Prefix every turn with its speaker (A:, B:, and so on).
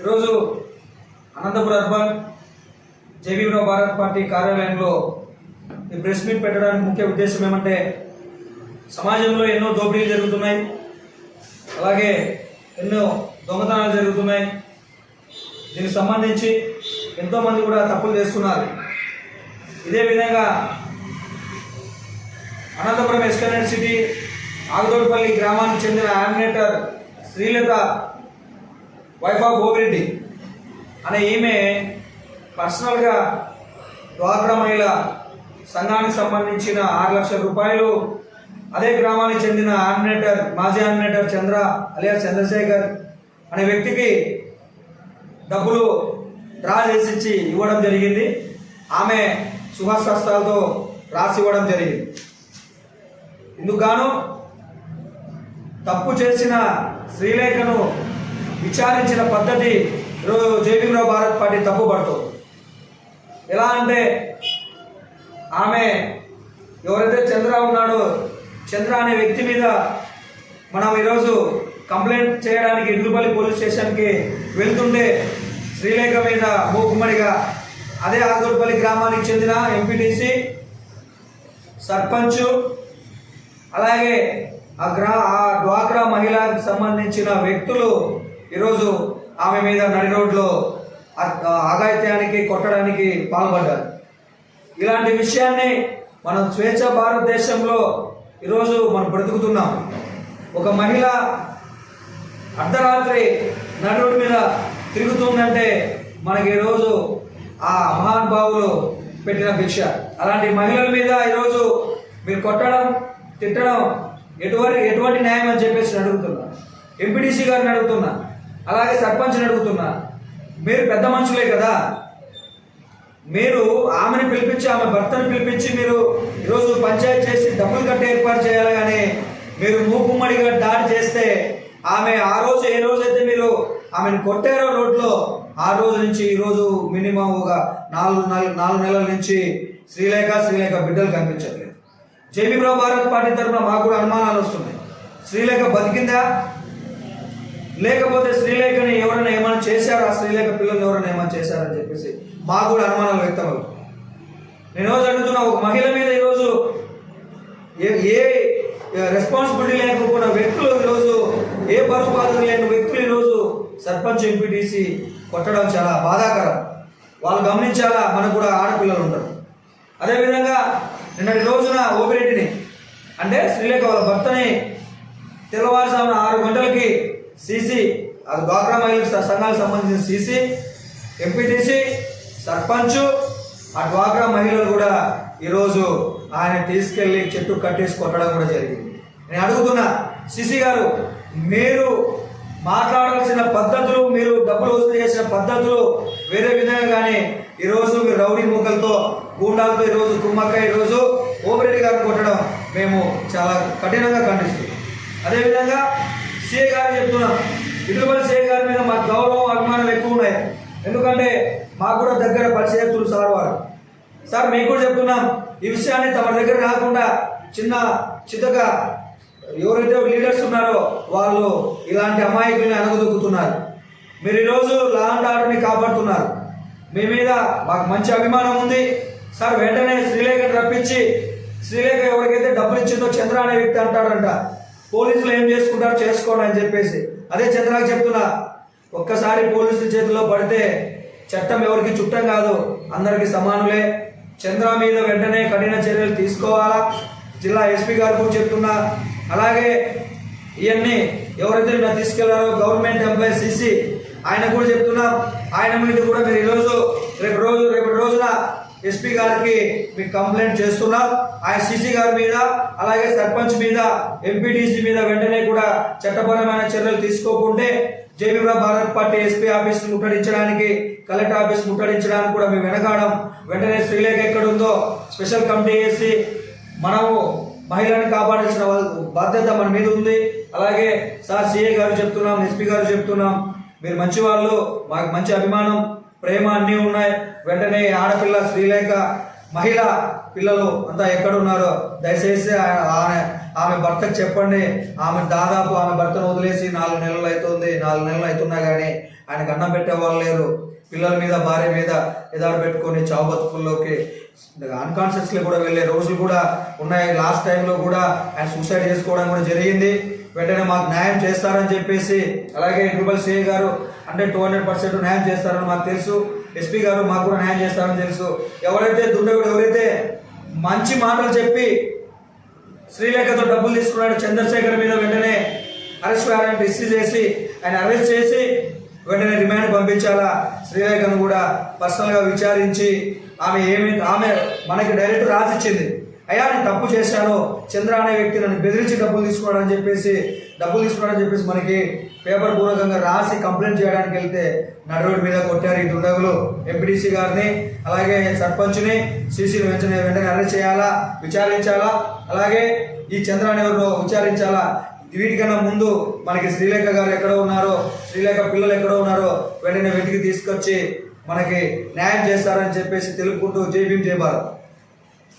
A: ఈరోజు అనంతపురం అర్బన్ జేబీరావు భారత్ పార్టీ కార్యాలయంలో ఈ ప్రెస్ మీట్ పెట్టడానికి ముఖ్య ఉద్దేశం ఏమంటే సమాజంలో ఎన్నో దోపిడీలు జరుగుతున్నాయి అలాగే ఎన్నో దొంగతనాలు జరుగుతున్నాయి. దీనికి సంబంధించి ఎంతోమంది కూడా తప్పులు చేస్తున్నారు. ఇదే విధంగా అనంతపురం ఎస్కనెట్ సిటీ ఆగదోడిపల్లి గ్రామానికి చెందిన యామినేటర్ శ్రీలత వైఫ్ ఆఫ్ ఓబిరెడ్డి అనే ఈమె పర్సనల్గా డ్వాక్రా మహిళ సంఘానికి సంబంధించిన ఆరు లక్షల రూపాయలు అదే గ్రామానికి చెందిన ఆర్మినేటర్ మాజీ ఆర్మినేటర్ చంద్ర అలియా చంద్రశేఖర్ అనే వ్యక్తికి డబ్బులు డ్రా చేసి ఇచ్చి ఇవ్వడం జరిగింది. ఆమె శుభస్వస్థాలతో రాసి ఇవ్వడం జరిగింది. ఇందుకు గాను తప్పు చేసిన శ్రీలేఖను విచారించిన పద్ధతి ఈరోజు జేబీరావు భారత్ పార్టీ తప్పుపడుతుంది ఎలా అంటే ఆమె ఎవరైతే చంద్ర ఉన్నాడో చంద్ర అనే వ్యక్తి మీద మనం ఈరోజు కంప్లైంట్ చేయడానికి ఇడుగుపల్లి పోలీస్ స్టేషన్కి వెళ్తుంటే శ్రీలేఖ మీద మూకుమ్మడిగా అదే ఆగోడుపల్లి గ్రామానికి చెందిన ఎంపీటీసీ సర్పంచ్ అలాగే ఆ గ్రా ఆ డ్వాక్రా మహిళకు సంబంధించిన వ్యక్తులు ఈరోజు ఆమె మీద నడి రోడ్లో అ- కొట్టడానికి పాల్పడ్డారు. ఇలాంటి విషయాన్ని మనం స్వేచ్ఛ భారతదేశంలో ఈరోజు మనం బ్రతుకుతున్నాం. ఒక మహిళ అర్ధరాత్రి నడి రోడ్డు మీద తిరుగుతుందంటే మనకి ఈరోజు ఆ మహానుభావులు పెట్టిన భిక్ష. అలాంటి మహిళల మీద ఈరోజు మీరు కొట్టడం తిట్టడం ఎటువంటి ఎటువంటి న్యాయం అని చెప్పేసి అడుగుతున్నా ఎంపీటీసీ గారిని అడుగుతున్నా. అలాగే సర్పంచ్ని అడుగుతున్నా. మీరు పెద్ద మనుషులే కదా. మీరు ఆమెను పిలిపించి ఆమె భర్తను పిలిపించి మీరు ఈరోజు పంచాయతీ చేసి డబ్బులు కట్టే ఏర్పాటు చేయాలి కానీ మీరు మూకుమ్మడిగా దాడి చేస్తే ఆమె ఆ రోజు ఏ రోజైతే మీరు ఆమెను కొట్టారో రోడ్లో ఆ రోజు నుంచి ఈరోజు మినిమం ఒక నాలుగు నాలుగు నాలుగు నెలల నుంచి శ్రీలేఖ శ్రీలేఖ బిడ్డలు కనిపించట్లేదు. జేబీరావు భారత్ పార్టీ తరఫున మాకు కూడా అనుమానాలు వస్తున్నాయి. శ్రీలేఖ బతికిందా? లేకపోతే శ్రీలేఖని ఎవరైనా ఏమైనా చేశారా? శ్రీలేఖ పిల్లల్ని ఎవరైనా ఏమైనా చేశారని చెప్పేసి మాకు కూడా అనుమానాలు వ్యక్తం నేను రోజు అడుగుతున్నా ఒక మహిళ మీద ఈరోజు ఏ ఏ రెస్పాన్సిబిలిటీ లేకపోయిన వ్యక్తులు ఈరోజు ఏ బరువు లేని వ్యక్తులు ఈరోజు సర్పంచ్ ఎంపీటీసీ కొట్టడం చాలా బాధాకరం. వాళ్ళు గమనించాలా? మనకు కూడా ఆడపిల్లలు ఉంటారు అదేవిధంగా నిన్నటి రోజున ఓపిరెడ్డిని అంటే శ్రీలేఖ వాళ్ళ భర్తని తెల్లవారుజామున ఆరు గంటలకి సీసీ అది డ్వాక్రా మహిళల సంఘాలకు సంబంధించిన సీసీ ఎంపీటీసీ సర్పంచ్ ఆ డ్వాక్రా మహిళలు కూడా ఈరోజు ఆయన తీసుకెళ్ళి చెట్టు కట్టేసి కొట్టడం కూడా జరిగింది. నేను అడుగుతున్నా సిసి గారు మీరు మాట్లాడాల్సిన పద్ధతులు మీరు డబ్బులు వసూలు చేసిన పద్ధతులు వేరే విధంగా కానీ ఈరోజు మీరు రౌడీ మూకలతో గూండాలతో ఈరోజు కుమ్మక్క ఈరోజు ఓపిరెడ్డి గారు కొట్టడం మేము చాలా కఠినంగా ఖండిస్తున్నాం. అదేవిధంగా సిఏ గారు చెప్తున్నాం ఇటువంటి సిఏ గారి మీద మాకు గౌరవం అభిమానం ఎక్కువ ఉన్నాయి. ఎందుకంటే మాకు కూడా దగ్గర పరిచయస్తులు సార్ వారు. సార్ మేము కూడా చెప్తున్నాం. ఈ విషయాన్ని తమ దగ్గర రాకుండా చిన్న చిన్నగా ఎవరైతే లీడర్స్ ఉన్నారో వాళ్ళు ఇలాంటి అమాయకుల్ని అనగదొక్కుతున్నారు మీరు ఈరోజు లా అండ్ ఆర్డర్ని కాపాడుతున్నారు. మీ మీద మాకు మంచి అభిమానం ఉంది. సార్ వెంటనే శ్రీలేఖను రప్పించి శ్రీలేఖ ఎవరికైతే డబ్బులు ఇచ్చిందో చంద్ర అనే వ్యక్తి అంటాడంట. పోలీసులు ఏం చేసుకుంటారో చేసుకోండి అని చెప్పేసి. అదే చంద్రాకి చెప్తున్నా. ఒక్కసారి పోలీసుల చేతిలో పడితే చట్టం ఎవరికి చుట్టం కాదు అందరికీ సమానులే. చంద్ర మీద వెంటనే కఠిన చర్యలు తీసుకోవాలా? జిల్లా ఎస్పీ గారు కూడా చెప్తున్నా. అలాగే ఇవన్నీ ఎవరైతే నిన్న తీసుకెళ్ళారో గవర్నమెంట్ ఎంప్లాయీ సిసి ఆయన కూడా చెప్తున్నా. ఆయన మీద కూడా మీరు ఈరోజు రేపు రోజు రేపటి రోజున ఎస్పీ గారికి మీకు కంప్లైంట్ చేస్తున్నాం ఆయన సీసీ గారి మీద అలాగే సర్పంచ్ మీద ఎంపీటీసీ మీద వెంటనే కూడా చట్టపరమైన చర్యలు తీసుకోకుంటే జేబీరా భారత్ పార్టీ ఎస్పీ ఆఫీస్ ముట్టడించడానికి కలెక్టర్ ఆఫీస్ ముట్టడించడానికి కూడా మేము వెనకాడం. వెంటనే శ్రీలేఖ ఎక్కడ ఉందో స్పెషల్ కమిటీ వేసి మనము మహిళను కాపాడాల్సిన బాధ్యత మన మీద ఉంది. అలాగే సార్ సీఏ గారు చెప్తున్నాం ఎస్పీ గారు చెప్తున్నాం. మీరు మంచి వాళ్ళు మాకు మంచి అభిమానం. ప్రేమ అన్నీ ఉన్నాయి. వెంటనే ఆడపిల్ల శ్రీలేఖ మహిళ పిల్లలు అంతా ఎక్కడున్నారో దయచేసి ఆమె ఆమె భర్తకు చెప్పండి. ఆమె దాదాపు ఆమె భర్తను వదిలేసి నాలుగు నెలలు అవుతుంది నాలుగు నెలలు అవుతున్నా కానీ ఆయనకు అన్నం పెట్టే వాళ్ళు లేరు. పిల్లల మీద భార్య మీద ఎదాడు పెట్టుకొని చావు బతుకుల్లోకి అన్కాన్షియస్లీ కూడా వెళ్ళే రోజులు కూడా ఉన్నాయి. లాస్ట్ టైంలో కూడా ఆయన సూసైడ్ చేసుకోవడం కూడా జరిగింది. వెంటనే మాకు న్యాయం చేస్తారని చెప్పేసి అలాగే ట్రిపుల్ సిఐ గారు అంటే టూ హండ్రెడ్ పర్సెంట్ న్యాయం చేస్తారని మాకు తెలుసు. ఎస్పీ గారు మాకు కూడా న్యాయం చేస్తారని తెలుసు. ఎవరైతే దుండగుడు ఎవరైతే మంచి మాటలు చెప్పి శ్రీలేఖతో డబ్బులు తీసుకున్నాడు చంద్రశేఖర్ మీద వెంటనే అరెస్ట్ వారెంట్ ఇష్యూ చేసి ఆయన అరెస్ట్ చేసి వెంటనే రిమాండ్ పంపించాలా? శ్రీలేఖను కూడా పర్సనల్గా విచారించి ఆమె ఏమి ఆమె మనకి డైరెక్ట్ రాసిచ్చింది. అయ్యా నేను తప్పు చేశాను. చంద్ర అనే వ్యక్తి నన్ను బెదిరించి డబ్బులు తీసుకున్నాడు అని చెప్పేసి డబ్బులు తీసుకున్నాడని చెప్పేసి మనకి పేపర్ పూర్వకంగా రాసి కంప్లైంట్ చేయడానికి వెళ్తే నడువుడి మీద కొట్టారు ఈ దుండగులు. ఎంపీడీసీ గారిని అలాగే సర్పంచ్ని సీసీని వెంటనే వెంటనే అరెస్ట్ చేయాలా విచారించాలా అలాగే ఈ చంద్ర అనేవారు విచారించాలా? వీటికన్నా ముందు మనకి శ్రీలేఖ గారు ఎక్కడ ఉన్నారో శ్రీలేఖ పిల్లలు ఎక్కడ ఉన్నారో వెంటనే వెతికి తీసుకొచ్చి మనకి న్యాయం చేస్తారని చెప్పేసి తెలుపుకుంటూ జై భీమ్ జై భారత్.